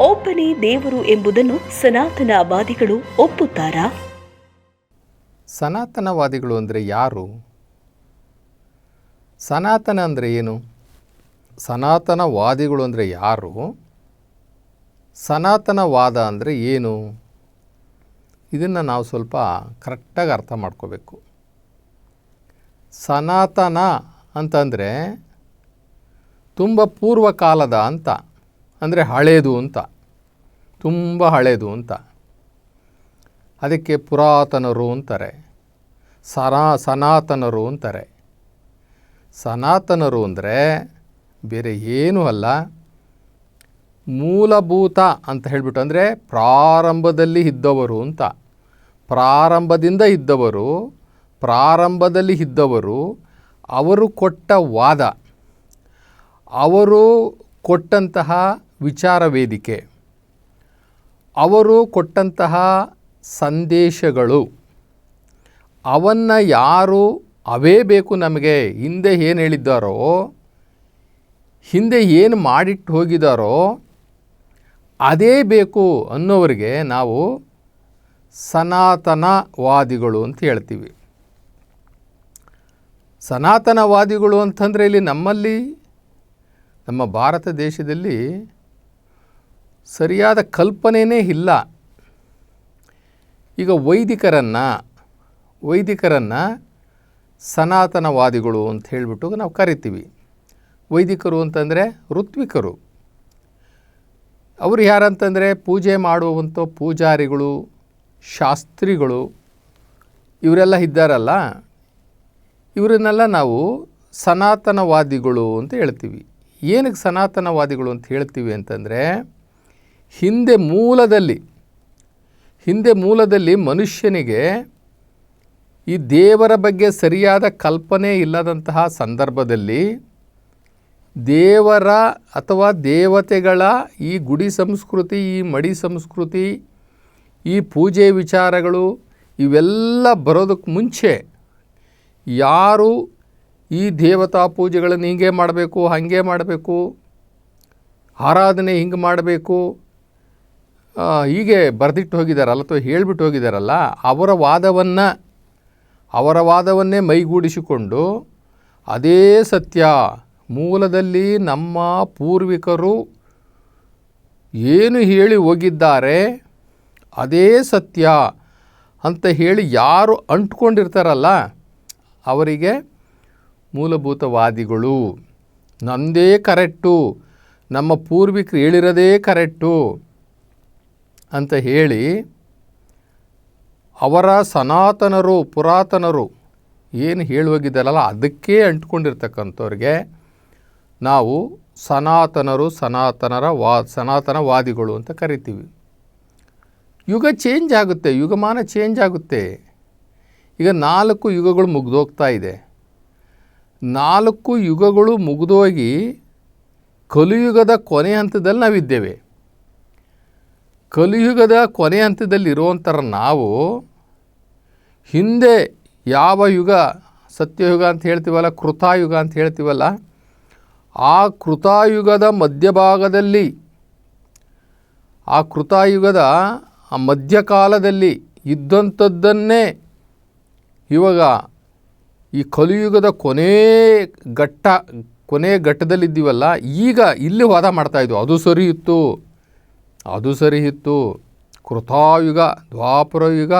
ಒಬ್ಬನೇ ದೇವರು ಎಂಬುದನ್ನು ಸನಾತನವಾದಿಗಳು ಒಪ್ಪುತ್ತಾರಾ? ಸನಾತನವಾದಿಗಳು ಅಂದರೆ ಯಾರು? ಸನಾತನ ಅಂದರೆ ಏನು? ಸನಾತನವಾದಿಗಳು ಅಂದರೆ ಯಾರು? ಸನಾತನವಾದ ಅಂದರೆ ಏನು? ಇದನ್ನು ನಾವು ಸ್ವಲ್ಪ ಕರೆಕ್ಟಾಗಿ ಅರ್ಥ ಮಾಡ್ಕೋಬೇಕು. ಸನಾತನ ಅಂತಂದರೆ ತುಂಬ ಪೂರ್ವಕಾಲದ ಅಂತ. ಅಂದರೆ ಹಳೇದು ಅಂತ, ತುಂಬ ಹಳೇದು ಅಂತ. ಅದಕ್ಕೆ ಪುರಾತನರು ಅಂತಾರೆ ಸನಾ ಸನಾತನರು ಅಂತಾರೆ. ಸನಾತನರು ಅಂದರೆ ಬೇರೆ ಏನೂ ಅಲ್ಲ, ಮೂಲಭೂತ ಅಂತ ಹೇಳಿಬಿಟ್ಟು ಅಂದರೆ ಪ್ರಾರಂಭದಲ್ಲಿ ಇದ್ದವರು ಅಂತ. ಪ್ರಾರಂಭದಿಂದ ಇದ್ದವರು, ಪ್ರಾರಂಭದಲ್ಲಿ ಇದ್ದವರು, ಅವರು ಕೊಟ್ಟ ವಾದ. ಅವರು ಕೊಟ್ಟಂತಹ ವಿಚಾರ ವೇದಿಕೆ. ಅವರು ಕೊಟ್ಟಂತಹ ಸಂದೇಶಗಳು, ಅವನ್ನು ಯಾರು ಅವೇ ಬೇಕು ನಮಗೆ, ಹಿಂದೆ ಏನು ಹೇಳಿದ್ದಾರೋ, ಹಿಂದೆ ಏನು ಮಾಡಿಟ್ಟು ಹೋಗಿದ್ದಾರೋ, ಅದೇ ಬೇಕು ಅನ್ನೋರಿಗೆ ನಾವು ಸನಾತನವಾದಿಗಳು ಅಂತ ಹೇಳ್ತೀವಿ. ಸನಾತನವಾದಿಗಳು ಅಂತಂದರೆ ಇಲ್ಲಿ ನಮ್ಮಲ್ಲಿ, ನಮ್ಮ ಭಾರತ ದೇಶದಲ್ಲಿ ಸರಿಯಾದ ಕಲ್ಪನೆಯೇ ಇಲ್ಲ. ಈಗ ವೈದಿಕರನ್ನು ವೈದಿಕರನ್ನು ಸನಾತನವಾದಿಗಳು ಅಂತ ಹೇಳಿಬಿಟ್ಟು ನಾವು ಕರಿತೀವಿ. ವೈದಿಕರು ಅಂತಂದರೆ ಋತ್ವಿಕರು. ಅವರು ಯಾರಂತಂದರೆ ಪೂಜೆ ಮಾಡುವಂಥ ಪೂಜಾರಿಗಳು, ಶಾಸ್ತ್ರಿಗಳು, ಇವರೆಲ್ಲ ಇದ್ದಾರಲ್ಲ, ಇವರನ್ನೆಲ್ಲ ನಾವು ಸನಾತನವಾದಿಗಳು ಅಂತ ಹೇಳ್ತೀವಿ. ಏನಕ್ಕೆ ಸನಾತನವಾದಿಗಳು ಅಂತ ಹೇಳ್ತೀವಿ ಅಂತಂದರೆ ಹಿಂದೆ ಮೂಲದಲ್ಲಿ ಹಿಂದೆ ಮೂಲದಲ್ಲಿ ಮನುಷ್ಯನಿಗೆ ಈ ದೇವರ ಬಗ್ಗೆ ಸರಿಯಾದ ಕಲ್ಪನೆ ಇಲ್ಲದಂತಹ ಸಂದರ್ಭದಲ್ಲಿ ದೇವರ ಅಥವಾ ದೇವತೆಗಳ ಈ ಗುಡಿ ಸಂಸ್ಕೃತಿ, ಈ ಮಡಿ ಸಂಸ್ಕೃತಿ, ಈ ಪೂಜೆ ವಿಚಾರಗಳು ಇವೆಲ್ಲ ಬರೋದಕ್ಕೆ ಮುಂಚೆ ಯಾರು ಈ ದೇವತಾ ಪೂಜೆಗಳನ್ನು ಹೀಗೆ ಮಾಡಬೇಕು, ಹಾಗೆ ಮಾಡಬೇಕು, ಆರಾಧನೆ ಹಿಂಗೆ ಮಾಡಬೇಕು ಹೀಗೆ ಬರೆದಿಟ್ಟು ಹೋಗಿದ್ದಾರಲ್ಲ ಅಥವಾ ಹೇಳಿಬಿಟ್ಟು ಹೋಗಿದ್ದಾರಲ್ಲ ಅವರ ವಾದವನ್ನು, ಅವರ ವಾದವನ್ನೇ ಮೈಗೂಡಿಸಿಕೊಂಡು ಅದೇ ಸತ್ಯ, ಮೂಲದಲ್ಲಿ ನಮ್ಮ ಪೂರ್ವಿಕರು ಏನು ಹೇಳಿ ಹೋಗಿದ್ದಾರೆ ಅದೇ ಸತ್ಯ ಅಂತ ಹೇಳಿ ಯಾರು ಅಂಟ್ಕೊಂಡಿರ್ತಾರಲ್ಲ, ಅವರಿಗೆ ಮೂಲಭೂತವಾದಿಗಳು. ನಂದೇ ಕರೆಕ್ಟು ನಮ್ಮ ಪೂರ್ವಿಕರು ಹೇಳಿರೋದೇ ಕರೆಕ್ಟು ಅಂತ ಹೇಳಿ ಅವರ ಸನಾತನರು, ಪುರಾತನರು ಏನು ಹೇಳುವಾಗಿದ್ದಾರಲ್ಲ ಅದಕ್ಕೆ ಅಂಟ್ಕೊಂಡಿರ್ತಕ್ಕಂಥವ್ರಿಗೆ ನಾವು ಸನಾತನರು, ಸನಾತನರ ವಾ, ಸನಾತನವಾದಿಗಳು ಅಂತ ಕರಿತೀವಿ. ಯುಗ ಚೇಂಜ್ ಆಗುತ್ತೆ, ಯುಗಮಾನ ಚೇಂಜ್ ಆಗುತ್ತೆ. ಈಗ ನಾಲ್ಕು ಯುಗಗಳು ಮುಗಿದೋಗ್ತಾ ಇದೆ. ನಾಲ್ಕು ಯುಗಗಳು ಮುಗಿದೋಗಿ ಕಲಿಯುಗದ ಕೊನೆ ಹಂತದಲ್ಲಿ ನಾವಿದ್ದೇವೆ. ಕಲಿಯುಗದ ಕೊನೆ ಹಂತದಲ್ಲಿ ಇರುವಂಥರ ನಾವು ಹಿಂದೆ ಯಾವ ಯುಗ ಸತ್ಯಯುಗ ಅಂತ ಹೇಳ್ತೀವಲ್ಲ, ಕೃತಾಯುಗ ಅಂತ ಹೇಳ್ತೀವಲ್ಲ, ಆ ಕೃತಾಯುಗದ ಮಧ್ಯಭಾಗದಲ್ಲಿ, ಆ ಕೃತಾಯುಗದ ಆ ಮಧ್ಯಕಾಲದಲ್ಲಿ ಇದ್ದಂಥದ್ದನ್ನೇ ಇವಾಗ ಈ ಕಲಿಯುಗದ ಕೊನೇ ಘಟ್ಟ, ಕೊನೆ ಘಟ್ಟದಲ್ಲಿದ್ದೀವಲ್ಲ, ಈಗ ಇಲ್ಲಿ ವಾದ ಮಾಡ್ತಾಯಿದ್ವು ಅದು ಸರಿ ಇತ್ತು. ಅದು ಸರಿ ಇತ್ತು ಕೃತಾಯುಗ, ದ್ವಾಪುರಯುಗ,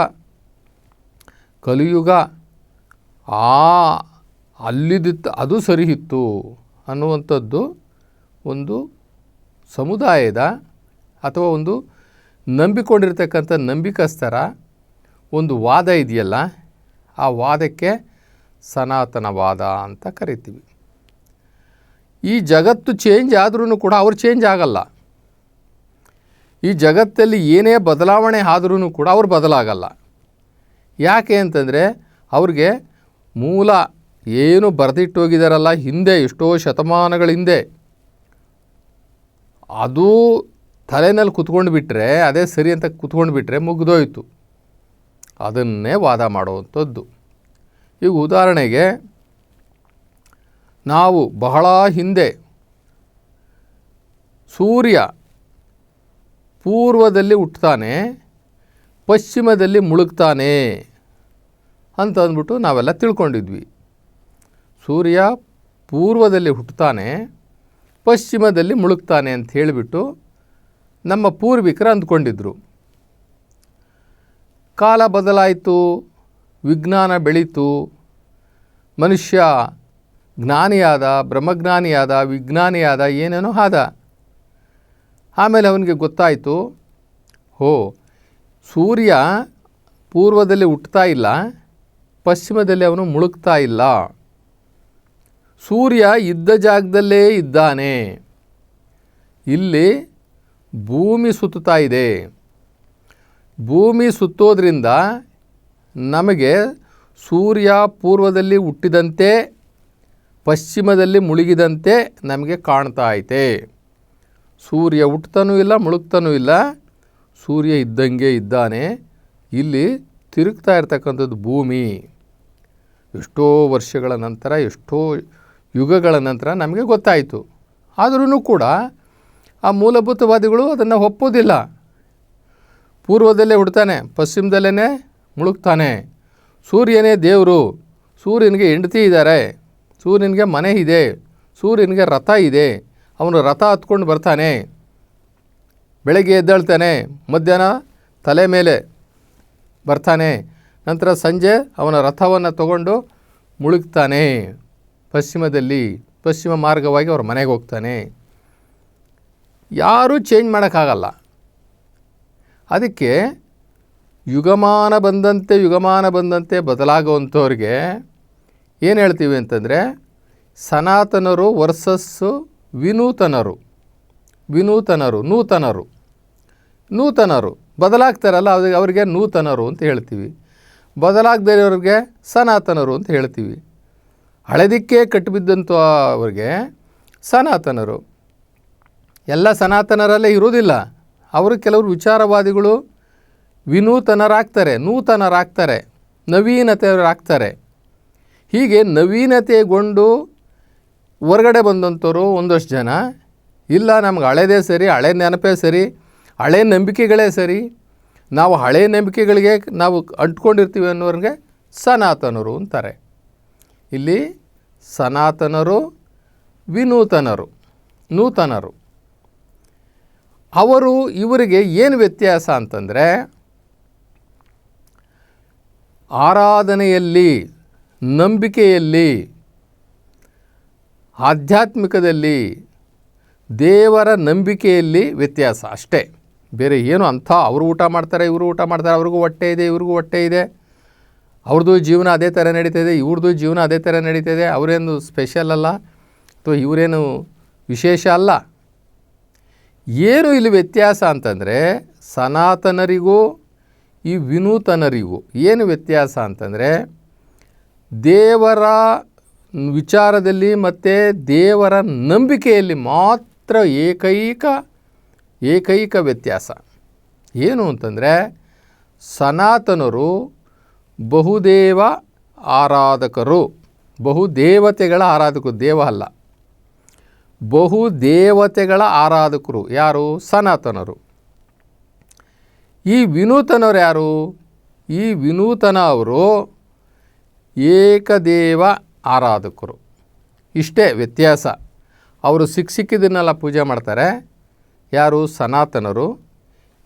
ಕಲಿಯುಗ, ಆ ಅಲ್ಲಿದ್ದಿತ್ತು ಅದು ಸರಿ ಇತ್ತು ಅನ್ನುವಂಥದ್ದು ಒಂದು ಸಮುದಾಯದ ಅಥವಾ ಒಂದು ನಂಬಿಕೊಂಡಿರ್ತಕ್ಕಂಥ ನಂಬಿಕಸ್ಥರ ಒಂದು ವಾದ ಇದೆಯಲ್ಲ, ಆ ವಾದಕ್ಕೆ ಸನಾತನವಾದ ಅಂತ ಕರಿತೀವಿ. ಈ ಜಗತ್ತು ಚೇಂಜ್ ಆದ್ರೂ ಕೂಡ ಅವ್ರು ಚೇಂಜ್ ಆಗಲ್ಲ. ಈ ಜಗತ್ತಲ್ಲಿ ಏನೇ ಬದಲಾವಣೆ ಆದ್ರೂ ಕೂಡ ಅವ್ರು ಬದಲಾಗಲ್ಲ. ಯಾಕೆ ಅಂತಂದರೆ ಅವ್ರಿಗೆ ಮೂಲ ಏನು ಬರೆದಿಟ್ಟೋಗಿದಾರಲ್ಲ ಹಿಂದೆ ಎಷ್ಟೋ ಶತಮಾನಗಳ ಹಿಂದೆ. ಅದು ತಲೆನಲ್ಲಿ ಕುತ್ಕೊಂಡು ಬಿಟ್ಟರೆ ಅದೇ ಸರಿ ಅಂತ ಕುತ್ಕೊಂಡು ಬಿಟ್ಟರೆ ಮುಗಿದೋಯ್ತು. ಅದನ್ನೇ ವಾದ ಮಾಡುವಂಥದ್ದು. ಈಗ ಉದಾಹರಣೆಗೆ ನಾವು ಬಹಳ ಹಿಂದೆ ಸೂರ್ಯ ಪೂರ್ವದಲ್ಲಿ ಹುಟ್ಟುತ್ತಾನೆ ಪಶ್ಚಿಮದಲ್ಲಿ ಮುಳುಗ್ತಾನೆ ಅಂತ ಅಂದ್ಬಿಟ್ಟು ನಾವೆಲ್ಲ ತಿಳ್ಕೊಂಡಿದ್ವಿ. ಸೂರ್ಯ ಪೂರ್ವದಲ್ಲಿ ಹುಟ್ಟುತ್ತಾನೆ ಪಶ್ಚಿಮದಲ್ಲಿ ಮುಳುಗ್ತಾನೆ ಅಂತ ಹೇಳಿಬಿಟ್ಟು ನಮ್ಮ ಪೂರ್ವಿಕರು ಅಂದ್ಕೊಂಡಿದ್ರು. ಕಾಲ ಬದಲಾಯಿತು, ವಿಜ್ಞಾನ ಬೆಳೀತು, ಮನುಷ್ಯ ಜ್ಞಾನಿಯಾದ, ಬ್ರಹ್ಮಜ್ಞಾನಿಯಾದ, ವಿಜ್ಞಾನಿಯಾದ, ಏನೇನೋ ಆದ. ಆಮೇಲೆ ಅವನಿಗೆ ಗೊತ್ತಾಯಿತು, ಹೋ, ಸೂರ್ಯ ಪೂರ್ವದಲ್ಲಿ ಹುಟ್ಟುತ್ತಾ ಇಲ್ಲ, ಪಶ್ಚಿಮದಲ್ಲಿ ಅವನು ಮುಳುಗ್ತಾ ಇಲ್ಲ. ಸೂರ್ಯ ಇದ್ದ ಜಾಗದಲ್ಲೇ ಇದ್ದಾನೆ. ಇಲ್ಲಿ ಭೂಮಿ ಸುತ್ತುತ್ತಾ ಇದೆ. ಭೂಮಿ ಸುತ್ತೋದ್ರಿಂದ ನಮಗೆ ಸೂರ್ಯ ಪೂರ್ವದಲ್ಲಿ ಹುಟ್ಟಿದಂತೆ, ಪಶ್ಚಿಮದಲ್ಲಿ ಮುಳುಗಿದಂತೆ ನಮಗೆ ಕಾಣ್ತಾ ಐತೆ. ಸೂರ್ಯ ಹುಟ್ತಾನೂ ಇಲ್ಲ, ಮುಳುಗ್ತಾನೂ ಇಲ್ಲ. ಸೂರ್ಯ ಇದ್ದಂಗೆ ಇದ್ದಾನೆ. ಇಲ್ಲಿ ತಿರುಗ್ತಾ ಇರ್ತಕ್ಕಂಥದ್ದು ಭೂಮಿ. ಎಷ್ಟೋ ವರ್ಷಗಳ ನಂತರ, ಎಷ್ಟೋ ಯುಗಗಳ ನಂತರ ನಮಗೆ ಗೊತ್ತಾಯಿತು. ಆದ್ರೂ ಕೂಡ ಆ ಮೂಲಭೂತವಾದಿಗಳು ಅದನ್ನು ಒಪ್ಪೋದಿಲ್ಲ ಪೂರ್ವದಲ್ಲೇ ಹುಡ್ತಾನೆ ಪಶ್ಚಿಮದಲ್ಲೇ ಮುಳುಗ್ತಾನೆ. ಸೂರ್ಯನೇ ದೇವರು. ಸೂರ್ಯನಿಗೆ ಹೆಂಡತಿ ಇದ್ದಾರೆ. ಸೂರ್ಯನಿಗೆ ಮನೆ ಇದೆ. ಸೂರ್ಯನಿಗೆ ರಥ ಇದೆ. ಅವನು ರಥ ಹತ್ಕೊಂಡು ಬರ್ತಾನೆ. ಬೆಳಗ್ಗೆ ಎದ್ದೇಳ್ತಾನೆ. ಮಧ್ಯಾಹ್ನ ತಲೆ ಮೇಲೆ ಬರ್ತಾನೆ. ನಂತರ ಸಂಜೆ ಅವನ ರಥವನ್ನು ತಗೊಂಡು ಮುಳುಗ್ತಾನೆ. ಪಶ್ಚಿಮದಲ್ಲಿ ಪಶ್ಚಿಮ ಮಾರ್ಗವಾಗಿ ಅವ್ರ ಮನೆಗೆ ಹೋಗ್ತಾನೆ. ಯಾರೂ ಚೇಂಜ್ ಮಾಡೋಕ್ಕಾಗಲ್ಲ. ಅದಕ್ಕೆ ಯುಗಮಾನ ಬಂದಂತೆ ಯುಗಮಾನ ಬಂದಂತೆ ಬದಲಾಗುವಂಥವ್ರಿಗೆ ಏನು ಹೇಳ್ತೀವಿ ಅಂತಂದರೆ, ಸನಾತನರು ವರ್ಸಸ್ಸು ವಿನೂತನರು. ವಿನೂತನರು, ನೂತನರು. ನೂತನರು. ಬದಲಾಗ್ತಾರಲ್ಲ ಅವ್ರಿಗೆ ಅವರಿಗೆ ನೂತನರು ಅಂತ ಹೇಳ್ತೀವಿ. ಬದಲಾಗದೇ ಇರೋರಿಗೆ ಸನಾತನರು ಅಂತ ಹೇಳ್ತೀವಿ. ಹಳೆದಿಕ್ಕೆ ಕಟ್ಟಿಬಿದ್ದಂಥ ಅವ್ರಿಗೆ ಸನಾತನರು. ಎಲ್ಲ ಸನಾತನರಲ್ಲೇ ಇರೋದಿಲ್ಲ ಅವರು ಕೆಲವರು ವಿಚಾರವಾದಿಗಳು ವಿನೂತನರಾಗ್ತಾರೆ, ನೂತನರಾಗ್ತಾರೆ ನವೀನತೆಯವರಾಗ್ತಾರೆ ಹೀಗೆ ನವೀನತೆಗೊಂಡು ಹೊರಗಡೆ ಬಂದಂಥವ್ರು ಒಂದಷ್ಟು ಜನ. ಇಲ್ಲ, ನಮ್ಗೆ ಹಳೇದೇ ಸರಿ, ಹಳೆ ನೆನಪೇ ಸರಿ, ಹಳೆ ನಂಬಿಕೆಗಳೇ ಸರಿ. ನಾವು ಹಳೆ ನಂಬಿಕೆಗಳಿಗೆ ನಾವು ಅಂಟ್ಕೊಂಡಿರ್ತೀವಿ ಅನ್ನೋರಿಗೆ ಸನಾತನರು ಅಂತಾರೆ. ಇಲ್ಲಿ ಸನಾತನರು, ವಿನೂತನರು, ನೂತನರು. ಅವರು ಇವರಿಗೆ ಏನು ವ್ಯತ್ಯಾಸ ಅಂತಂದರೆ, ಆರಾಧನೆಯಲ್ಲಿ, ನಂಬಿಕೆಯಲ್ಲಿ ಆಧ್ಯಾತ್ಮಿಕದಲ್ಲಿ ದೇವರ ನಂಬಿಕೆಯಲ್ಲಿ ವ್ಯತ್ಯಾಸ ಅಷ್ಟೇ. ಬೇರೆ ಏನು ಅಂಥ ಅವರು ಊಟ ಮಾಡ್ತಾರೆ, ಇವರು ಊಟ ಮಾಡ್ತಾರೆ, ಅವ್ರಿಗೂ ಹೊಟ್ಟೆ ಇದೆ, ಇವ್ರಿಗೂ ಹೊಟ್ಟೆ ಇದೆ. ಅವ್ರದ್ದು ಜೀವನ ಅದೇ ಥರ ನಡೀತಿದೆ ಇವ್ರದ್ದು ಜೀವನ ಅದೇ ಥರ ನಡೀತಿದೆ ಅವರೇನು ಸ್ಪೆಷಲ್ ಅಲ್ಲ? ಅಥವಾ ಇವರೇನು ವಿಶೇಷ ಅಲ್ಲ? ಏನು ಇಲ್ಲಿ ವ್ಯತ್ಯಾಸ ಅಂತಂದರೆ ಸನಾತನರಿಗೂ ಈ ವಿನೂತನರಿಗೂ ಏನು ವ್ಯತ್ಯಾಸ ಅಂತಂದರೆ ದೇವರ ವಿಚಾರದಲ್ಲಿ ಮತ್ತು ದೇವರ ನಂಬಿಕೆಯಲ್ಲಿ ಮಾತ್ರ ಏಕೈಕ ಏಕೈಕ ವ್ಯತ್ಯಾಸ. ಏನು ಅಂತಂದರೆ, ಸನಾತನರು ಬಹುದೇವ ಆರಾಧಕರು. ಬಹುದೇವತೆಗಳ ಆರಾಧಕರು, ದೇವ ಅಲ್ಲ. ಬಹುದೇವತೆಗಳ ಆರಾಧಕರು ಯಾರು? ಸನಾತನರು. ಈ ವಿನೂತನವರು ಯಾರು? ಈ ವಿನೂತನ ಅವರು ಏಕದೇವ ಆರಾಧಕರು. ಇಷ್ಟೇ ವ್ಯತ್ಯಾಸ. ಅವರು ಸಿಕ್ಕ ಸಿಕ್ಕಿದ್ದನ್ನೆಲ್ಲ ಪೂಜೆ ಮಾಡ್ತಾರೆ. ಯಾರು ಸನಾತನರು.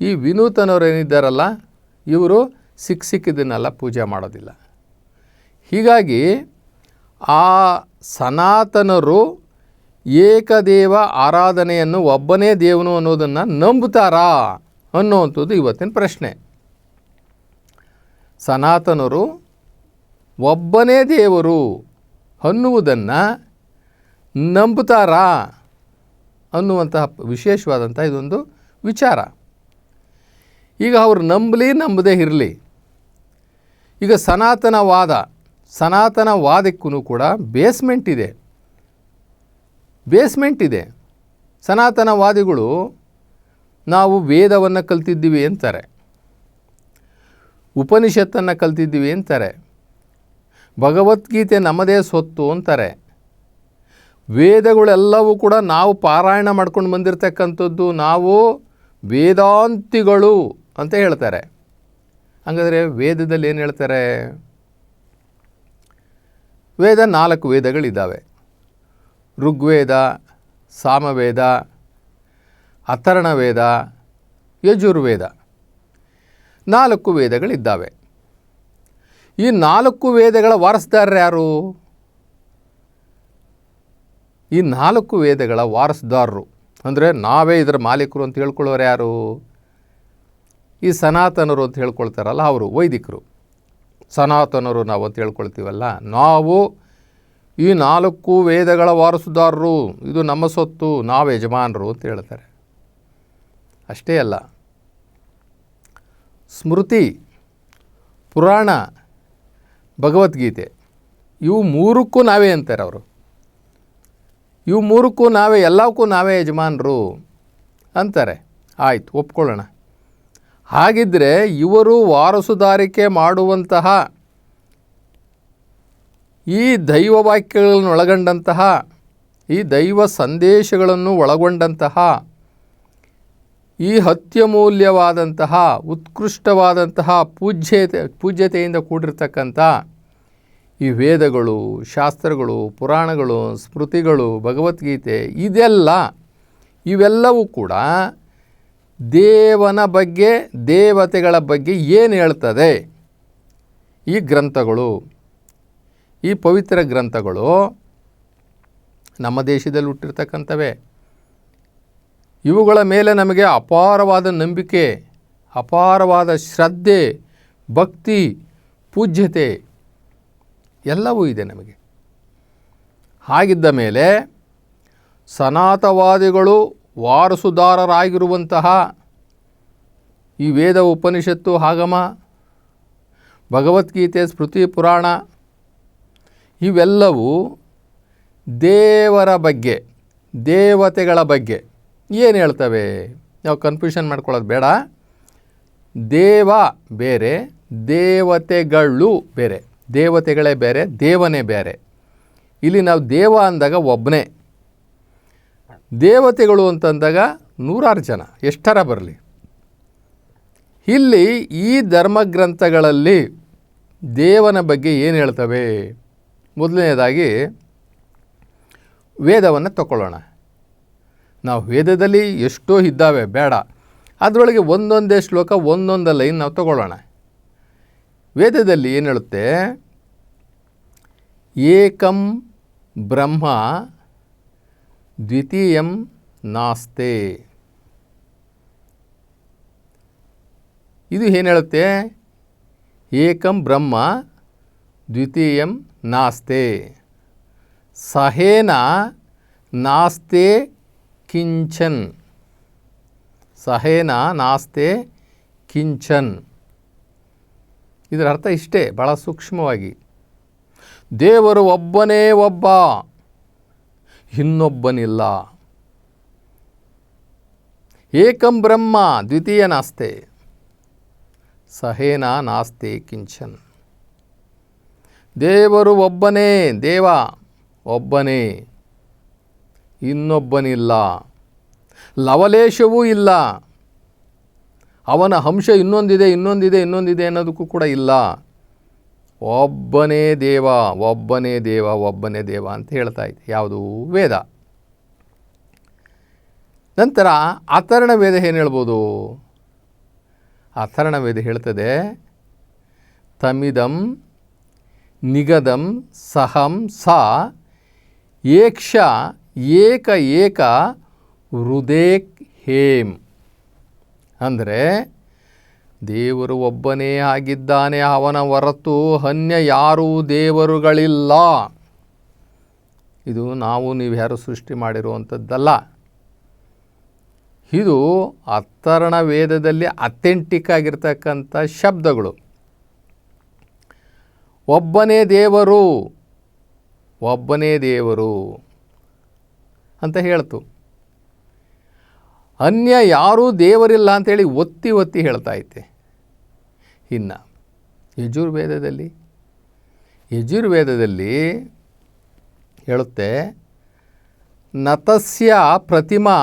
ಈ ವಿನೂತನವರು ಏನಿದ್ದಾರಲ್ಲ ಇವರು ಸಿಕ್ಕ ಸಿಕ್ಕಿದ್ದನ್ನೆಲ್ಲ ಪೂಜೆ ಮಾಡೋದಿಲ್ಲ. ಹೀಗಾಗಿ ಆ ಸನಾತನರು ಏಕದೇವ ಆರಾಧನೆಯನ್ನು ಒಬ್ಬನೇ ದೇವನು ಅನ್ನೋದನ್ನು ನಂಬುತ್ತಾರಾ ಅನ್ನುವಂಥದ್ದು ಇವತ್ತಿನ ಪ್ರಶ್ನೆ. ಸನಾತನರು ಒಬ್ಬನೇ ದೇವರು ಅನ್ನುವುದನ್ನು ನಂಬುತ್ತಾರಾ ಅನ್ನುವಂತಹ ವಿಶೇಷವಾದಂಥ ಇದೊಂದು ವಿಚಾರ. ಈಗ ಅವರು ನಂಬಲಿ ನಂಬದೇ ಇರಲಿ. ಈಗ ಸನಾತನವಾದ ಸನಾತನವಾದಕ್ಕೂ ಕೂಡ ಬೇಸ್ಮೆಂಟ್ ಇದೆ. ಬೇಸ್ಮೆಂಟ್ ಇದೆ. ಸನಾತನವಾದಿಗಳು ನಾವು ವೇದವನ್ನು ಕಲ್ತಿದ್ದೀವಿ ಅಂತಾರೆ. ಉಪನಿಷತ್ತನ್ನು ಕಲ್ತಿದ್ದೀವಿ ಅಂತಾರೆ. ಭಗವದ್ಗೀತೆ ನಮ್ಮದೇ ಸೊತ್ತು ಅಂತಾರೆ. ವೇದಗಳೆಲ್ಲವೂ ಕೂಡ ನಾವು ಪಾರಾಯಣ ಮಾಡ್ಕೊಂಡು ಬಂದಿರತಕ್ಕಂಥದ್ದು ನಾವು ವೇದಾಂತಿಗಳು ಅಂತ ಹೇಳ್ತಾರೆ. ಹಾಗಾದರೆ ವೇದದಲ್ಲಿ ಏನು ಹೇಳ್ತಾರೆ? ವೇದ ನಾಲ್ಕು ವೇದಗಳಿದ್ದಾವೆ. ಋಗ್ವೇದ, ಸಾಮವೇದ, ಅಥರ್ಣವೇದ, ಯಜುರ್ವೇದ. ನಾಲ್ಕು ವೇದಗಳಿದ್ದಾವೆ. ಈ ನಾಲ್ಕು ವೇದಗಳ ವಾರಸ್ದಾರರು ಯಾರು? ಈ ನಾಲ್ಕು ವೇದಗಳ ವಾರಸ್ದಾರರು. ಅಂದರೆ ನಾವೇ ಇದರ ಮಾಲೀಕರು ಅಂತ ಹೇಳ್ಕೊಳ್ಳೋರು ಯಾರು? ಈ ಸನಾತನರು ಅಂತ ಹೇಳ್ಕೊಳ್ತಾರಲ್ಲ ಅವರು, ವೈದಿಕರು. ಸನಾತನರು ನಾವು ಅಂತ ಹೇಳ್ಕೊಳ್ತೀವಲ್ಲ. ನಾವು ಈ ನಾಲ್ಕು ವೇದಗಳ ವಾರಸುದಾರರು. ಇದು ನಮ್ಮ ಸೊತ್ತು, ನಾವು ಯಜಮಾನರು ಅಂತ ಹೇಳ್ತಾರೆ. ಅಷ್ಟೇ ಅಲ್ಲ. ಸ್ಮೃತಿ, ಪುರಾಣ ಭಗವದ್ಗೀತೆ. ಇವು ಮೂರಕ್ಕೂ ನಾವೇ ಅಂತಾರೆ ಅವರು. ಇವು ಮೂರಕ್ಕೂ ನಾವೇ ಎಲ್ಲಕ್ಕೂ ನಾವೇ ಯಜಮಾನರು ಅಂತಾರೆ. ಆಯಿತು, ಒಪ್ಕೊಳ್ಳೋಣ. ಹಾಗಿದ್ದರೆ ಇವರು ವಾರಸುದಾರಿಕೆ ಮಾಡುವಂತಹ ಈ ದೈವ ವಾಕ್ಯಗಳನ್ನು ಒಳಗೊಂಡಂತಹ ಈ ದೈವ ಸಂದೇಶಗಳನ್ನು ಒಳಗೊಂಡಂತಹ ಈ ಅತ್ಯಮೂಲ್ಯವಾದಂತಹ ಉತ್ಕೃಷ್ಟವಾದಂತಹ ಪೂಜ್ಯತೆ, ಪೂಜ್ಯತೆಯಿಂದ ಕೂಡಿರ್ತಕ್ಕಂಥ ಈ ವೇದಗಳು, ಶಾಸ್ತ್ರಗಳು, ಪುರಾಣಗಳು, ಸ್ಮೃತಿಗಳು, ಭಗವದ್ಗೀತೆ ಇದೆಲ್ಲ, ಇವೆಲ್ಲವೂ ಕೂಡ ದೇವನ ಬಗ್ಗೆ, ದೇವತೆಗಳ ಬಗ್ಗೆ ಏನು ಹೇಳ್ತದೆ? ಈ ಗ್ರಂಥಗಳು, ಈ ಪವಿತ್ರ ಗ್ರಂಥಗಳು ನಮ್ಮ ದೇಶದಲ್ಲಿ ಹುಟ್ಟಿರ್ತಕ್ಕಂಥವೇ. ಇವುಗಳ ಮೇಲೆ ನಮಗೆ ಅಪಾರವಾದ ನಂಬಿಕೆ, ಅಪಾರವಾದ ಶ್ರದ್ಧೆ, ಭಕ್ತಿ, ಪೂಜ್ಯತೆ ಎಲ್ಲವೂ ಇದೆ ನಮಗೆ. ಹಾಗಿದ್ದ ಮೇಲೆ ಸನಾತವಾದಿಗಳು ವಾರಸುದಾರರಾಗಿರುವಂತಹ ಈ ವೇದ ಉಪನಿಷತ್ತು ಆಗಮ ಭಗವದ್ಗೀತೆ, ಸ್ಮೃತಿ ಪುರಾಣ ಇವೆಲ್ಲವೂ ದೇವರ ಬಗ್ಗೆ, ದೇವತೆಗಳ ಬಗ್ಗೆ ಏನು ಹೇಳ್ತವೆ? ನಾವು ಕನ್ಫ್ಯೂಷನ್ ಮಾಡ್ಕೊಳ್ಳೋದು ಬೇಡ. ದೇವ ಬೇರೆ, ದೇವತೆಗಳು ಬೇರೆ. ದೇವತೆಗಳೇ ಬೇರೆ, ದೇವನೇ ಬೇರೆ. ಇಲ್ಲಿ ನಾವು ದೇವ ಅಂದಾಗ ಒಬ್ಬನೇ ದೇವತೆಗಳು ಅಂತಂದಾಗ ನೂರಾರು ಜನ, ಎಷ್ಟರ ಬರಲಿ? ಇಲ್ಲಿ ಈ ಧರ್ಮಗ್ರಂಥಗಳಲ್ಲಿ ದೇವನ ಬಗ್ಗೆ ಏನು ಹೇಳ್ತವೆ? ಮೊದಲನೇದಾಗಿ ವೇದವನ್ನು ತಗೊಳ್ಳೋಣ ನಾವು ವೇದದಲ್ಲಿ ಎಷ್ಟೋ ಇದ್ದಾವೆ, ಬೇಡ. ಅದರೊಳಗೆ ಒಂದೊಂದೇ ಶ್ಲೋಕ, ಒಂದೊಂದು ಲೈನ್ ನಾವು ತಗೊಳ್ಳೋಣ. ವೇದದಲ್ಲಿ ಏನು ಹೇಳುತ್ತೆ? ಏಕಂ ಬ್ರಹ್ಮ ದ್ವಿತೀಯಂ ನಾಸ್ತೆ. ಇದು ಏನು ಹೇಳುತ್ತೆ? ಏಕಂ ಬ್ರಹ್ಮ ದ್ವಿತೀಯಂ ನಾಸ್ತೆ. ಸಹೇನ ನಾಸ್ತೆ ಕಿಂಚನ್. ಸಹೇನ ನಾಸ್ತೆ ಕಿಂಚನ್. ಇದರ ಅರ್ಥ ಇಷ್ಟೇ ಭಾಳ ಸೂಕ್ಷ್ಮವಾಗಿ. ದೇವರು ಒಬ್ಬನೇ ಒಬ್ಬ, ಇನ್ನೊಬ್ಬನಿಲ್ಲ. ಏಕಂ ಬ್ರಹ್ಮ, ದ್ವಿತೀಯ ನಾಸ್ತೆ. ಸಹೇನ ನಾಸ್ತೆ ಕಿಂಚನ್. ದೇವರು ಒಬ್ಬನೇ, ದೇವ ಒಬ್ಬನೇ. ಇನ್ನೊಬ್ಬನಿಲ್ಲ. ಲವಲೇಶವೂ ಇಲ್ಲ. ಅವನ ಅಂಶ ಇನ್ನೊಂದಿದೆ ಇನ್ನೊಂದಿದೆ ಇನ್ನೊಂದಿದೆ ಅನ್ನೋದಕ್ಕೂ ಕೂಡ ಇಲ್ಲ. ಒಬ್ಬನೇ ದೇವ ಒಬ್ಬನೇ ದೇವ ಒಬ್ಬನೇ ದೇವ ಅಂತ ಹೇಳ್ತಾ ಇದೆ. ಯಾವುದು? ವೇದ. ನಂತರ ಅಥರ್ಣ ವೇದ ಏನು ಹೇಳ್ಬೋದು? ಅಥರ್ಣ ವೇದ ಹೇಳ್ತದೆ, ತಮಿದಂ ನಿಗದಂ ಸಹಂ ಸ ಏಕ್ಷ ಏಕ ಏಕ ಹೃದೇಕ್ ಹೇಮ್. ಅಂದರೆ ದೇವರು ಒಬ್ಬನೇ ಆಗಿದ್ದಾನೆ, ಅವನ ಹೊರತು ಅನ್ಯ ಯಾರೂ ದೇವರುಗಳಿಲ್ಲ. ಇದು ನಾವು, ನೀವು ಯಾರು ಸೃಷ್ಟಿ ಮಾಡಿರುವಂಥದ್ದಲ್ಲ. ಇದು ಅತ್ತರಣ ವೇದದಲ್ಲಿ ಅಥೆಂಟಿಕ್ ಆಗಿರ್ತಕ್ಕಂಥ ಶಬ್ದಗಳು. ಒಬ್ಬನೇ ದೇವರು ಒಬ್ಬನೇ ದೇವರು. ಅಂತ ಹೇಳ್ತು. ಅನ್ಯ ಯಾರೂ ದೇವರಿಲ್ಲ ಅಂತೇಳಿ ಒತ್ತಿ ಒತ್ತಿ ಹೇಳ್ತಾ ಐತೆ ಇನ್ನು ಯಜುರ್ವೇದದಲ್ಲಿ ಯಜುರ್ವೇದದಲ್ಲಿ ಹೇಳುತ್ತೆ, ನತಸ್ಯ ಪ್ರತಿಮಾ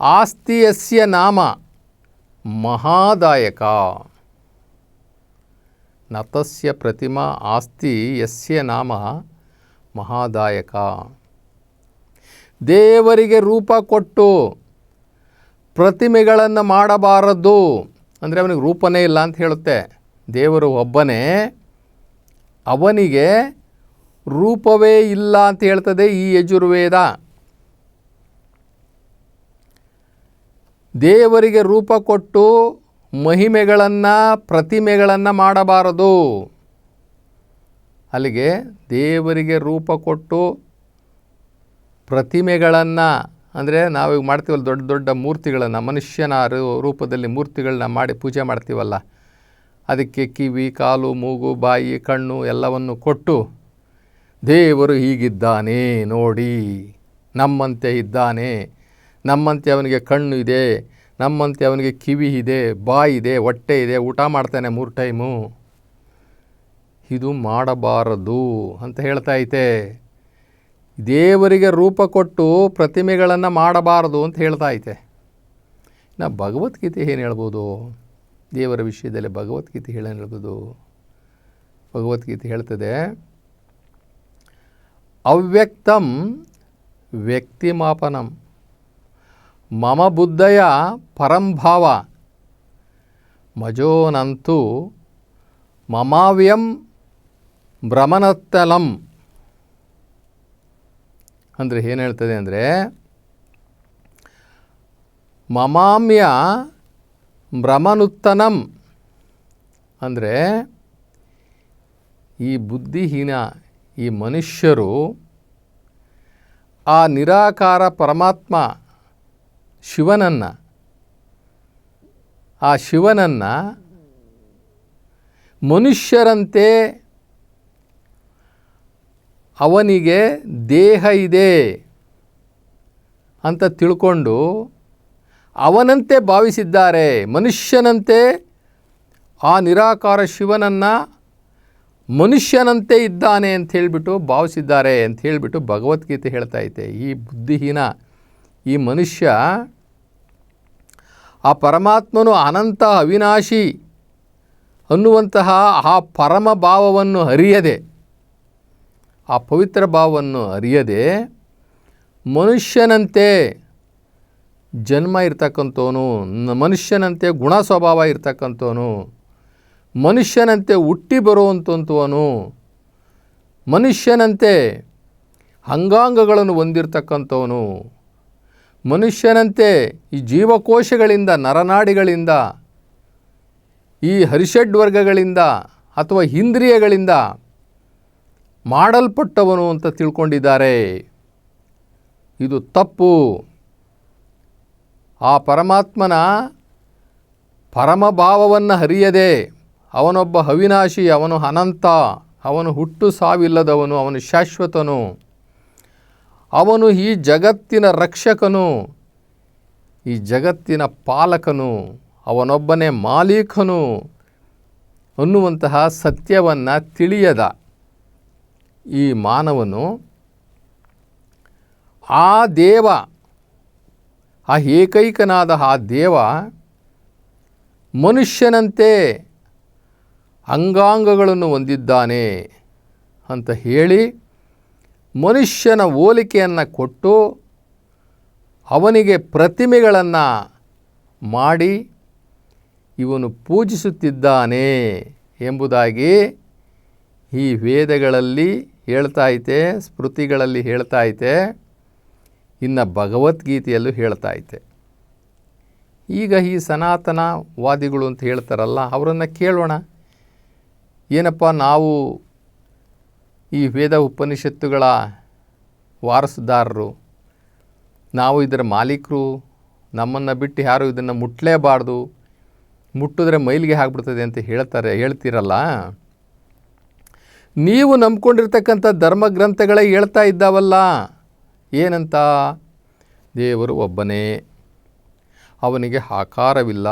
ಆಸ್ತಿಯಸ್ಯ ನಾಮ ಮಹಾದಾಯಕ. ನತಸ್ಯ ಪ್ರತಿಮಾ ಆಸ್ತಿ ಯಸ್ಯ ನಾಮ ಮಹಾದಾಯಕ. ದೇವರಿಗೆ ರೂಪ ಕೊಟ್ಟು ಪ್ರತಿಮೆಗಳನ್ನು ಮಾಡಬಾರದು. ಅಂದರೆ ಅವನಿಗೆ ರೂಪನೇ ಇಲ್ಲ ಅಂತ ಹೇಳುತ್ತೆ. ದೇವರು ಒಬ್ಬನೇ, ಅವನಿಗೆ ರೂಪವೇ ಇಲ್ಲ ಅಂತ ಹೇಳ್ತದೆ ಈ ಯಜುರ್ವೇದ. ದೇವರಿಗೆ ರೂಪ ಕೊಟ್ಟು ಮಹಿಮೆಗಳನ್ನು, ಪ್ರತಿಮೆಗಳನ್ನು ಮಾಡಬಾರದು. ಅಲ್ಲಿಗೆ ದೇವರಿಗೆ ರೂಪ ಕೊಟ್ಟು ಪ್ರತಿಮೆಗಳನ್ನು, ಅಂದರೆ ನಾವೀಗ ಮಾಡ್ತೀವಲ್ಲ ದೊಡ್ಡ ದೊಡ್ಡ ಮೂರ್ತಿಗಳನ್ನು ಮನುಷ್ಯನ ರೂಪದಲ್ಲಿ ಮೂರ್ತಿಗಳನ್ನ ಮಾಡಿ ಪೂಜೆ ಮಾಡ್ತೀವಲ್ಲ, ಅದಕ್ಕೆ ಕಿವಿ, ಕಾಲು, ಮೂಗು, ಬಾಯಿ, ಕಣ್ಣು ಎಲ್ಲವನ್ನು ಕೊಟ್ಟು, ದೇವರು ಹೀಗಿದ್ದಾನೆ ನೋಡಿ, ನಮ್ಮಂತೆ ಇದ್ದಾನೆ, ನಮ್ಮಂತೆ ಅವನಿಗೆ ಕಣ್ಣು ಇದೆ, ನಮ್ಮಂತೆ ಅವನಿಗೆ ಕಿವಿ ಇದೆ, ಬಾಯಿ ಇದೆ, ಹೊಟ್ಟೆ ಇದೆ, ಊಟ ಮಾಡ್ತಾನೆ ಮೂರು ಟೈಮು. ಇದು ಮಾಡಬಾರದು ಅಂತ ಹೇಳ್ತಾ ಐತೆ ದೇವರಿಗೆ ರೂಪ ಕೊಟ್ಟು ಪ್ರತಿಮೆಗಳನ್ನು ಮಾಡಬಾರದು ಅಂತ ಹೇಳ್ತಾ ಐತೆ. ನಾ ಭಗವದ್ಗೀತೆ ಏನು ಹೇಳ್ಬೋದು? ದೇವರ ವಿಷಯದಲ್ಲಿ ಭಗವದ್ಗೀತೆ ಹೇಳೇನು ಹೇಳ್ಬೋದು? ಭಗವದ್ಗೀತೆ ಹೇಳ್ತದೆ, ಅವ್ಯಕ್ತಂ ವ್ಯಕ್ತಿಮಾಪನಂ ಮಮ ಬುದ್ಧಯ ಪರಂಭಾವ ಮಜೋನಂತೂ ಮಮಾವ್ಯಂ ಭ್ರಮನತ್ತಲಂ ಅಂದರೆ ಏನು ಹೇಳ್ತದೆ ಅಂದರೆ, ಮಮಾಮ್ಯ ಭ್ರಮನುತ್ತನಂ ಅಂದರೆ, ಈ ಬುದ್ಧಿಹೀನ ಈ ಮನುಷ್ಯರು ಆ ನಿರಾಕಾರ ಪರಮಾತ್ಮ ಶಿವನನ್ನು, ಆ ಶಿವನನ್ನು ಮನುಷ್ಯರಂತೆ ಅವನಿಗೆ ದೇಹ ಇದೆ ಅಂತ ತಿಳ್ಕೊಂಡು ಅವನಂತೆ ಭಾವಿಸಿದ್ದಾರೆ, ಮನುಷ್ಯನಂತೆ, ಆ ನಿರಾಕಾರ ಶಿವನನ್ನು ಮನುಷ್ಯನಂತೆ ಇದ್ದಾನೆ ಅಂತ ಹೇಳಿಬಿಟ್ಟು ಭಾವಿಸಿದ್ದಾರೆ ಅಂತ ಹೇಳಿಬಿಟ್ಟು ಭಗವದ್ಗೀತೆ ಹೇಳ್ತಾ ಐತೆ. ಈ ಬುದ್ಧಿಹೀನ ಈ ಮನುಷ್ಯ ಆ ಪರಮಾತ್ಮನು ಅನಂತ ಅವಿನಾಶಿ ಅನ್ನುವಂತಹ ಆ ಪರಮ ಭಾವವನ್ನು ಅರಿಯದೆ ಆ ಪವಿತ್ರ ಭಾವವನ್ನು ಅರಿಯದೆ ಮನುಷ್ಯನಂತೆ ಜನ್ಮ ಇರ್ತಕ್ಕಂಥವನು ಮನುಷ್ಯನಂತೆ ಗುಣ ಸ್ವಭಾವ ಇರ್ತಕ್ಕಂಥವನು, ಮನುಷ್ಯನಂತೆ ಹುಟ್ಟಿ ಬರುವಂಥವನು, ಮನುಷ್ಯನಂತೆ ಅಂಗಾಂಗಗಳನ್ನು ಹೊಂದಿರತಕ್ಕಂಥವನು, ಮನುಷ್ಯನಂತೆ ಈ ಜೀವಕೋಶಗಳಿಂದ, ನರನಾಡಿಗಳಿಂದ, ಈ ಹರಿಷಡ್ ವರ್ಗಗಳಿಂದ ಅಥವಾ ಇಂದ್ರಿಯಗಳಿಂದ ಮಾಡಲ್ಪಟ್ಟವನು ಅಂತ ತಿಳ್ಕೊಂಡಿದ್ದಾರೆ. ಇದು ತಪ್ಪು. ಆ ಪರಮಾತ್ಮನ ಪರಮಭಾವವನ್ನು ಹರಿಯದೆ ಅವನೊಬ್ಬ ಅವಿನಾಶಿ, ಅವನು ಅನಂತ, ಅವನು ಹುಟ್ಟು ಸಾವಿಲ್ಲದವನು, ಅವನು ಶಾಶ್ವತನು. ಅವನು ಈ ಜಗತ್ತಿನ ರಕ್ಷಕನು, ಈ ಜಗತ್ತಿನ ಪಾಲಕನು, ಅವನೊಬ್ಬನೇ ಮಾಲೀಕನು ಅನ್ನುವಂತಹ ಸತ್ಯವನ್ನು ತಿಳಿಯದ. ಈ ಮಾನವನು ಆ ದೇವ, ಆ ಏಕೈಕನಾದ ಆ ದೇವ ಮನುಷ್ಯನಂತೆ ಅಂಗಾಂಗಗಳನ್ನು ಹೊಂದಿದ್ದಾನೆ ಅಂತ ಹೇಳಿ ಮನುಷ್ಯನ ಹೋಲಿಕೆಯನ್ನು ಕೊಟ್ಟು ಅವನಿಗೆ ಪ್ರತಿಮೆಗಳನ್ನು ಮಾಡಿ ಇವನು ಪೂಜಿಸುತ್ತಿದ್ದಾನೆ ಎಂಬುದಾಗಿ ಈ ವೇದಗಳಲ್ಲಿ ಹೇಳ್ತಾ ಐತೆ, ಸ್ಮೃತಿಗಳಲ್ಲಿ ಹೇಳ್ತಾ ಐತೆ, ಇನ್ನು ಭಗವದ್ಗೀತೆಯಲ್ಲೂ ಹೇಳ್ತಾ ಐತೆ. ಈಗ ಈ ಸನಾತನವಾದಿಗಳು ಅಂತ ಹೇಳ್ತಾರಲ್ಲ, ಅವರನ್ನು ಕೇಳೋಣ. ಏನಪ್ಪ, ನಾವು ಈ ವೇದ ಉಪನಿಷತ್ತುಗಳ ವಾರಸುದಾರರು, ನಾವು ಇದರ ಮಾಲೀಕರು, ನಮ್ಮನ್ನು ಬಿಟ್ಟು ಯಾರು ಇದನ್ನು ಮುಟ್ಟಲೇಬಾರ್ದು ಮುಟ್ಟಿದ್ರೆ ಮೈಲಿಗೆ ಆಗ್ಬಿಡ್ತದೆ ಅಂತ ಹೇಳ್ತಾರೆ, ಹೇಳ್ತೀರಲ್ಲ? ನೀವು ನಂಬ್ಕೊಂಡಿರ್ತಕ್ಕಂಥ ಧರ್ಮಗ್ರಂಥಗಳೇ ಹೇಳ್ತಾ ಇದ್ದಾವಲ್ಲ? ಏನಂತ? ದೇವರು ಒಬ್ಬನೇ. ಅವನಿಗೆ ಆಕಾರವಿಲ್ಲ.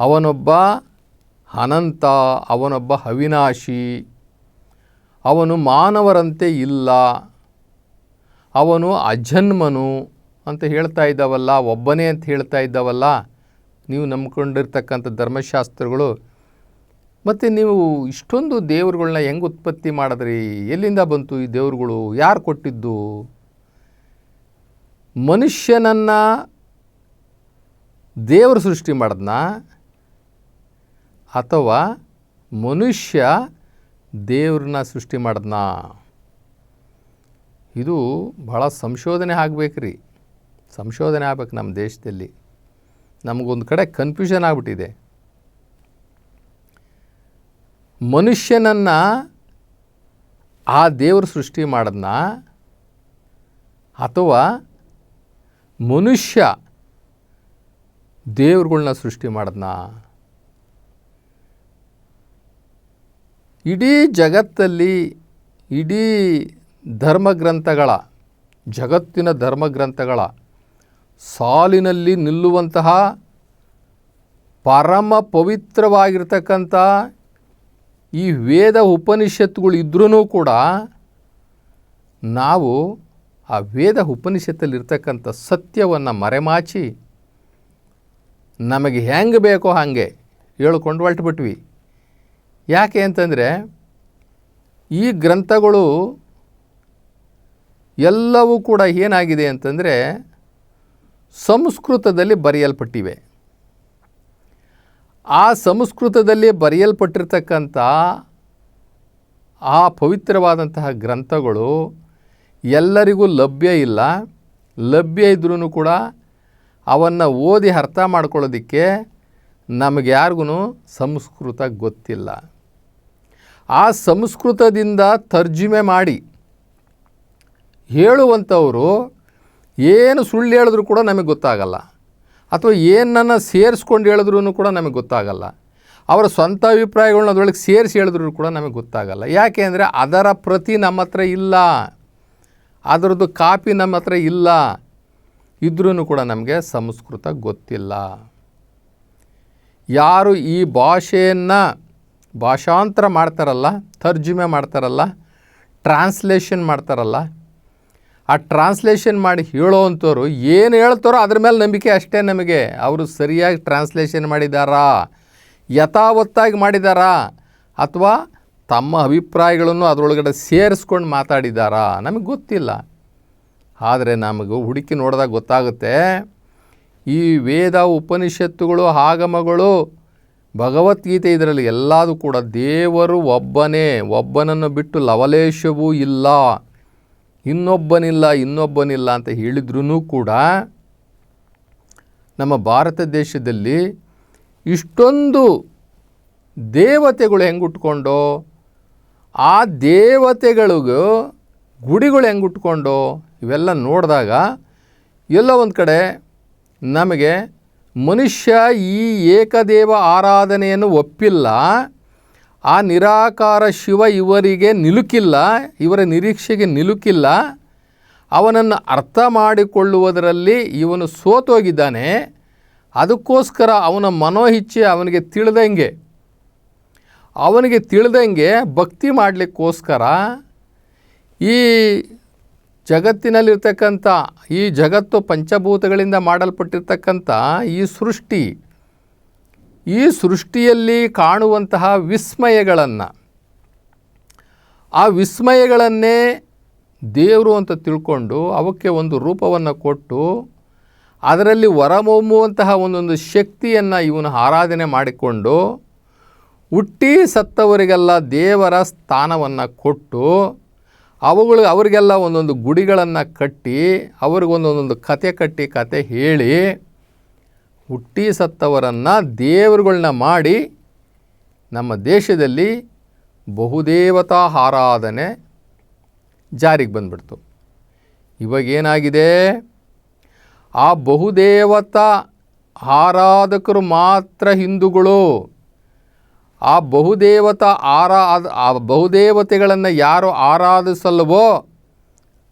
ಅವನೊಬ್ಬ ಅನಂತ, ಅವನೊಬ್ಬ ಅವಿನಾಶಿ. ಅವನು ಮಾನವರಂತೆ ಇಲ್ಲ. ಅವನು ಅಜನ್ಮನು ಅಂತ ಹೇಳ್ತಾ ಇದ್ದಾವಲ್ಲ, ಒಬ್ಬನೇ ಅಂತ ಹೇಳ್ತಾ ಇದ್ದಾವಲ್ಲ. ನೀವು ನಂಬ್ಕೊಂಡಿರ್ತಕ್ಕಂಥ ಧರ್ಮಶಾಸ್ತ್ರಗಳು ಮತ್ತು ನೀವು ಇಷ್ಟೊಂದು ದೇವ್ರುಗಳನ್ನ ಹೆಂಗೆ ಉತ್ಪತ್ತಿ ಮಾಡಿದ್ರಿ? ಎಲ್ಲಿಂದ ಬಂತು ಈ ದೇವ್ರುಗಳು? ಯಾರು ಕೊಟ್ಟಿದ್ದು? ಮನುಷ್ಯನನ್ನು ದೇವರು ಸೃಷ್ಟಿ ಮಾಡಿದ್ನ? ಅಥವಾ ಮನುಷ್ಯ ದೇವ್ರನ್ನ ಸೃಷ್ಟಿ ಮಾಡಿದ್ನ? ಇದು ಭಾಳ ಸಂಶೋಧನೆ ಆಗಬೇಕ್ರಿ. ಸಂಶೋಧನೆ ಆಗ್ಬೇಕು ನಮ್ಮ ದೇಶದಲ್ಲಿ. ನಮಗೊಂದು ಕಡೆ ಕನ್ಫ್ಯೂಷನ್ ಆಗಿಬಿಟ್ಟಿದೆ. ಮನುಷ್ಯನನ್ನು ಆ ದೇವರು ಸೃಷ್ಟಿ ಮಾಡಿದ್ನ ಅಥವಾ ಮನುಷ್ಯ ದೇವ್ರುಗಳನ್ನ ಸೃಷ್ಟಿ ಮಾಡಿದ್ನ? ಇಡೀ ಜಗತ್ತಲ್ಲಿ ಇಡೀ ಧರ್ಮಗ್ರಂಥಗಳ, ಜಗತ್ತಿನ ಧರ್ಮಗ್ರಂಥಗಳ ಸಾಲಿನಲ್ಲಿ ನಿಲ್ಲುವಂತಹ ಪರಮ ಪವಿತ್ರವಾಗಿರ್ತಕ್ಕಂಥ ಈ ವೇದ ಉಪನಿಷತ್ತುಗಳು ಇದ್ರೂ ಕೂಡ ನಾವು ಆ ವೇದ ಉಪನಿಷತ್ತಲ್ಲಿರ್ತಕ್ಕಂಥ ಸತ್ಯವನ್ನು ಮರೆಮಾಚಿ ನಮಗೆ ಹೆಂಗೆ ಬೇಕೋ ಹಾಗೆ ಹೇಳ್ಕೊಂಡು ಹೊರಟುಬಿಟ್ವಿ. ಯಾಕೆ ಅಂತಂದರೆ ಈ ಗ್ರಂಥಗಳು ಎಲ್ಲವೂ ಕೂಡ ಏನಾಗಿದೆ ಅಂತಂದರೆ ಸಂಸ್ಕೃತದಲ್ಲಿ ಬರೆಯಲ್ಪಟ್ಟಿವೆ. ಆ ಸಂಸ್ಕೃತದಲ್ಲಿ ಬರೆಯಲ್ಪಟ್ಟಿರ್ತಕ್ಕಂಥ ಆ ಪವಿತ್ರವಾದಂತಹ ಗ್ರಂಥಗಳು ಎಲ್ಲರಿಗೂ ಲಭ್ಯ ಇಲ್ಲ. ಲಭ್ಯ ಇದ್ರೂ ಕೂಡ ಅವನ್ನು ಓದಿ ಅರ್ಥ ಮಾಡ್ಕೊಳ್ಳೋದಕ್ಕೆ ನಮಗೆ ಯಾರಿಗೂ ಸಂಸ್ಕೃತ ಗೊತ್ತಿಲ್ಲ. ಆ ಸಂಸ್ಕೃತದಿಂದ ತರ್ಜುಮೆ ಮಾಡಿ ಹೇಳುವಂಥವರು ಏನು ಸುಳ್ಳು ಹೇಳಿದ್ರು ಕೂಡ ನಮಗೆ ಗೊತ್ತಾಗಲ್ಲ. ಅಥವಾ ಏನನ್ನು ಸೇರಿಸ್ಕೊಂಡು ಹೇಳಿದ್ರೂ ಕೂಡ ನಮಗೆ ಗೊತ್ತಾಗಲ್ಲ. ಅವರ ಸ್ವಂತ ಅಭಿಪ್ರಾಯಗಳನ್ನ ಅದರೊಳಗೆ ಸೇರಿಸಿ ಹೇಳಿದ್ರು ಕೂಡ ನಮಗೆ ಗೊತ್ತಾಗಲ್ಲ. ಯಾಕೆ ಅಂದರೆ ಅದರ ಪ್ರತಿ ನಮ್ಮ ಹತ್ರ ಇಲ್ಲ. ಅದರದ್ದು ಕಾಪಿ ನಮ್ಮ ಹತ್ರ ಇಲ್ಲ. ಇದ್ರೂ ಕೂಡ ನಮಗೆ ಸಂಸ್ಕೃತ ಗೊತ್ತಿಲ್ಲ. ಯಾರು ಈ ಭಾಷೆಯನ್ನು ಭಾಷಾಂತರ ಮಾಡ್ತಾರಲ್ಲ, ತರ್ಜುಮೆ ಮಾಡ್ತಾರಲ್ಲ ಟ್ರಾನ್ಸ್ಲೇಷನ್ ಮಾಡ್ತಾರಲ್ಲ ಆ ಟ್ರಾನ್ಸ್ಲೇಷನ್ ಮಾಡಿ ಹೇಳೋವಂಥವ್ರು ಏನು ಹೇಳ್ತಾರೋ ಅದ್ರ ಮೇಲೆ ನಂಬಿಕೆ ಅಷ್ಟೇ ನಮಗೆ. ಅವರು ಸರಿಯಾಗಿ ಟ್ರಾನ್ಸ್ಲೇಷನ್ ಮಾಡಿದಾರಾ? ಯಥಾವತ್ತಾಗಿ ಮಾಡಿದಾರಾ? ಅಥವಾ ತಮ್ಮ ಅಭಿಪ್ರಾಯಗಳನ್ನು ಅದರೊಳಗಡೆ ಸೇರಿಸ್ಕೊಂಡು ಮಾತಾಡಿದಾರಾ? ನಮಗೆ ಗೊತ್ತಿಲ್ಲ. ಆದರೆ ನಮಗೆ ಹುಡುಕಿ ನೋಡಿದಾಗ ಗೊತ್ತಾಗುತ್ತೆ. ಈ ವೇದ ಉಪನಿಷತ್ತುಗಳು, ಆಗಮಗಳು, ಭಗವದ್ಗೀತೆ ಇದರಲ್ಲಿ ಎಲ್ಲದೂ ಕೂಡ ದೇವರು ಒಬ್ಬನೇ. ಒಬ್ಬನನ್ನು ಬಿಟ್ಟು ಲವಲೇಶವೂ ಇಲ್ಲ. ಇನ್ನೊಬ್ಬನಿಲ್ಲ ಇನ್ನೊಬ್ಬನಿಲ್ಲ ಅಂತ ಹೇಳಿದ್ರೂ ಕೂಡ ನಮ್ಮ ಭಾರತ ದೇಶದಲ್ಲಿ ಇಷ್ಟೊಂದು ದೇವತೆಗಳು ಹೆಂಗ್ ಉಟ್ಕೊಂಡು ಆ ದೇವತೆಗಳಿಗೂ ಗುಡಿಗಳು ಹೆಂಗ್ ಉಟ್ಕೊಂಡು ಇವೆಲ್ಲ ನೋಡಿದಾಗ ಎಲ್ಲ ಒಂದು ಕಡೆ ನಮಗೆ ಮನುಷ್ಯ ಈ ಏಕದೇವ ಆರಾಧನೆಯನ್ನು ಒಪ್ಪಿಲ್ಲ. ಆ ನಿರಾಕಾರ ಶಿವ ಇವರಿಗೆ ನಿಲುಕಿಲ್ಲ, ಇವರ ನಿರೀಕ್ಷೆಗೆ ನಿಲುಕಿಲ್ಲ. ಅವನನ್ನು ಅರ್ಥ ಮಾಡಿಕೊಳ್ಳುವುದರಲ್ಲಿ ಇವನು ಸೋತೋಗಿದ್ದಾನೆ. ಅದಕ್ಕೋಸ್ಕರ ಅವನ ಮನೋಹಿಚ್ಛೆ ಅವನಿಗೆ ತಿಳಿದಂಗೆ ಅವನಿಗೆ ತಿಳಿದಂಗೆ ಭಕ್ತಿ ಮಾಡಲಿಕ್ಕೋಸ್ಕರ ಈ ಜಗತ್ತಿನಲ್ಲಿರ್ತಕ್ಕಂಥ, ಈ ಜಗತ್ತು ಪಂಚಭೂತಗಳಿಂದ ಮಾಡಲ್ಪಟ್ಟಿರ್ತಕ್ಕಂಥ ಈ ಸೃಷ್ಟಿ ಈ ಸೃಷ್ಟಿಯಲ್ಲಿ ಕಾಣುವಂತಹ ವಿಸ್ಮಯಗಳನ್ನು, ಆ ವಿಸ್ಮಯಗಳನ್ನೇ ದೇವರು ಅಂತ ತಿಳ್ಕೊಂಡು ಅವಕ್ಕೆ ಒಂದು ರೂಪವನ್ನು ಕೊಟ್ಟು ಅದರಲ್ಲಿ ಹೊರಮೊಮ್ಮುವಂತಹ ಒಂದೊಂದು ಶಕ್ತಿಯನ್ನು ಇವನು ಆರಾಧನೆ ಮಾಡಿಕೊಂಡು ಹುಟ್ಟಿ ಸತ್ತವರಿಗೆಲ್ಲ ದೇವರ ಸ್ಥಾನವನ್ನು ಕೊಟ್ಟು ಅವುಗಳು, ಅವರಿಗೆಲ್ಲ ಒಂದೊಂದು ಗುಡಿಗಳನ್ನು ಕಟ್ಟಿ, ಅವ್ರಿಗೊಂದೊಂದೊಂದು ಕತೆ ಕಟ್ಟಿ ಕತೆ ಹೇಳಿ ಹುಟ್ಟಿ ಸತ್ತವರನ್ನು ದೇವರುಗಳನ್ನ ಮಾಡಿ ನಮ್ಮ ದೇಶದಲ್ಲಿ ಬಹುದೇವತಾ ಆರಾಧನೆ ಜಾರಿಗೆ ಬಂದ್ಬಿಡ್ತು. ಇವಾಗೇನಾಗಿದೆ ಆ ಬಹುದೇವತಾ ಆರಾಧಕರು ಮಾತ್ರ ಹಿಂದೂಗಳು. ಆ ಬಹುದೇವತಾ ಆರಾಧ ಆ ಬಹುದೇವತೆಗಳನ್ನು ಯಾರು ಆರಾಧಿಸಲ್ವೋ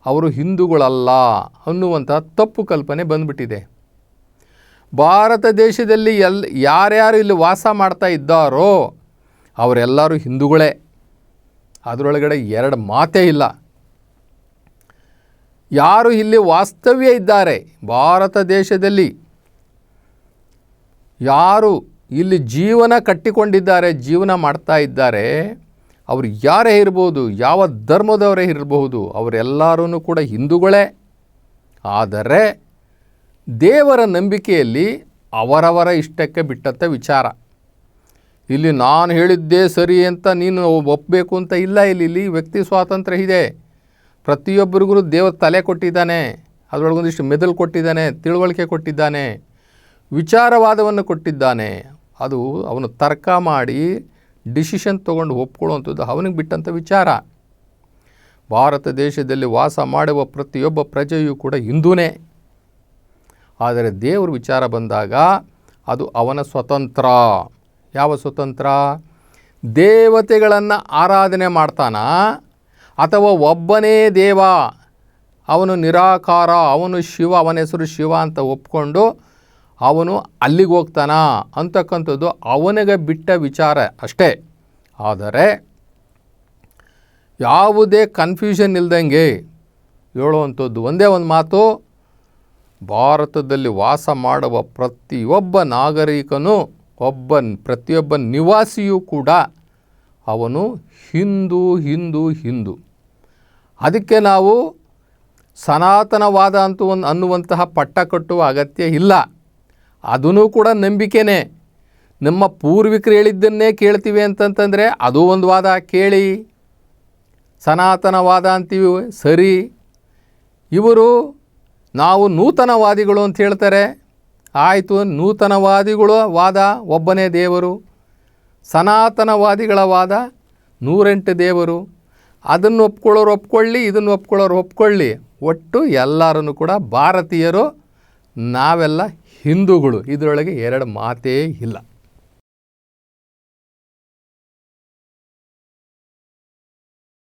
ಅವರು ಹಿಂದೂಗಳಲ್ಲ ಅನ್ನುವಂಥ ತಪ್ಪು ಕಲ್ಪನೆ ಬಂದ್ಬಿಟ್ಟಿದೆ. ಭಾರತ ದೇಶದಲ್ಲಿ ಎಲ್ ಯಾರ್ಯಾರು ಇಲ್ಲಿ ವಾಸ ಮಾಡ್ತಾ ಇದ್ದಾರೋ ಅವರೆಲ್ಲರೂ ಹಿಂದೂಗಳೇ. ಅದರೊಳಗಡೆ ಎರಡು ಮಾತೇ ಇಲ್ಲ. ಯಾರು ಇಲ್ಲಿ ವಾಸ್ತವ್ಯ ಇದ್ದಾರೆ? ಭಾರತ ದೇಶದಲ್ಲಿ ಯಾರು ಇಲ್ಲಿ ಜೀವನ ಕಟ್ಟಿಕೊಂಡಿದ್ದಾರೆ, ಜೀವನ ಮಾಡ್ತಾ ಇದ್ದಾರೆ, ಅವರು ಯಾರೇ ಇರ್ಬೋದು, ಯಾವ ಧರ್ಮದವರೇ ಇರಬಹುದು ಅವರೆಲ್ಲರೂ ಕೂಡ ಹಿಂದೂಗಳೇ. ಆದರೆ ದೇವರ ನಂಬಿಕೆಯಲ್ಲಿ ಅವರವರ ಇಷ್ಟಕ್ಕೆ ಬಿಟ್ಟಂಥ ವಿಚಾರ. ಇಲ್ಲಿ ನಾನು ಹೇಳಿದ್ದೇ ಸರಿ ಅಂತ ನೀನು ಒಪ್ಪಬೇಕು ಅಂತ ಇಲ್ಲ ಇಲ್ಲಿ ಇಲ್ಲಿ ವ್ಯಕ್ತಿ ಸ್ವಾತಂತ್ರ್ಯ ಇದೆ. ಪ್ರತಿಯೊಬ್ಬರಿಗೂ ದೇವರ ತಲೆ ಕೊಟ್ಟಿದ್ದಾನೆ, ಅದರೊಳಗೊಂದಿಷ್ಟು ಮೆದುಳು ಕೊಟ್ಟಿದ್ದಾನೆ, ತಿಳುವಳಿಕೆ ಕೊಟ್ಟಿದ್ದಾನೆ, ವಿಚಾರವಾದವನ್ನು ಕೊಟ್ಟಿದ್ದಾನೆ. ಅದು ಅವನು ತರ್ಕ ಮಾಡಿ ಡಿಸಿಷನ್ ತೊಗೊಂಡು ಒಪ್ಕೊಳ್ಳುವಂಥದ್ದು ಅವನಿಗೆ ಬಿಟ್ಟಂಥ ವಿಚಾರ. ಭಾರತ ದೇಶದಲ್ಲಿ ವಾಸ ಮಾಡುವ ಪ್ರತಿಯೊಬ್ಬ ಪ್ರಜೆಯೂ ಕೂಡ ಹಿಂದೂನೇ. ಆದರೆ ದೇವ್ರ ವಿಚಾರ ಬಂದಾಗ ಅದು ಅವನ ಸ್ವತಂತ್ರ. ಯಾವ ಸ್ವತಂತ್ರ? ದೇವತೆಗಳನ್ನು ಆರಾಧನೆ ಮಾಡ್ತಾನ ಅಥವಾ ಒಬ್ಬನೇ ದೇವ, ಅವನು ನಿರಾಕಾರ, ಅವನು ಶಿವ, ಅವನ ಹೆಸರು ಶಿವ ಅಂತ ಒಪ್ಕೊಂಡು ಅವನು ಅಲ್ಲಿಗೆ ಹೋಗ್ತಾನ ಅಂತಕ್ಕಂಥದ್ದು ಅವನಿಗೆ ಬಿಟ್ಟ ವಿಚಾರ ಅಷ್ಟೇ. ಆದರೆ ಯಾವುದೇ ಕನ್ಫ್ಯೂಷನ್ ಇಲ್ದಂಗೆ ಹೇಳುವಂಥದ್ದು ಒಂದೇ ಒಂದು ಮಾತು ಭಾರತದಲ್ಲಿ ವಾಸ ಮಾಡುವ ಪ್ರತಿಯೊಬ್ಬ ನಾಗರಿಕನು ಒಬ್ಬ ಪ್ರತಿಯೊಬ್ಬ ನಿವಾಸಿಯೂ ಕೂಡ ಅವನು ಹಿಂದೂ ಹಿಂದೂ ಹಿಂದೂ. ಅದಕ್ಕೆ ನಾವು ಸನಾತನವಾದ ಅಂತೂ ಒಂದು ಅನ್ನುವಂತಹ ಪಟ್ಟ ಕಟ್ಟುವ ಅಗತ್ಯ ಇಲ್ಲ. ಅದೂ ಕೂಡ ನಂಬಿಕೆನೇ. ನಮ್ಮ ಪೂರ್ವಿಕರು ಹೇಳಿದ್ದನ್ನೇ ಕೇಳ್ತೀವಿ ಅಂತಂತಂದರೆ ಅದು ಒಂದು ವಾದ ಕೇಳಿ. ಸನಾತನವಾದ ಅಂತೀವಿ, ಸರಿ. ಇವರು ನಾವು ನೂತನವಾದಿಗಳು ಅಂತ ಹೇಳ್ತಾರೆ. ಆಯಿತು, ನೂತನವಾದಿಗಳು ವಾದ, ಒಬ್ಬನೇ ದೇವರು. ಸನಾತನವಾದಿಗಳ ವಾದ, ನೂರೆಂಟು ದೇವರು. ಅದನ್ನು ಒಪ್ಕೊಳ್ಳೋರು ಒಪ್ಕೊಳ್ಳಿ, ಇದನ್ನು ಒಪ್ಕೊಳ್ಳೋರು ಒಪ್ಕೊಳ್ಳಿ. ಒಟ್ಟು ಎಲ್ಲರೂ ಕೂಡ ಭಾರತೀಯರು, ನಾವೆಲ್ಲ ಹಿಂದೂಗಳು. ಇದರೊಳಗೆ ಎರಡು ಮಾತೇ ಇಲ್ಲ.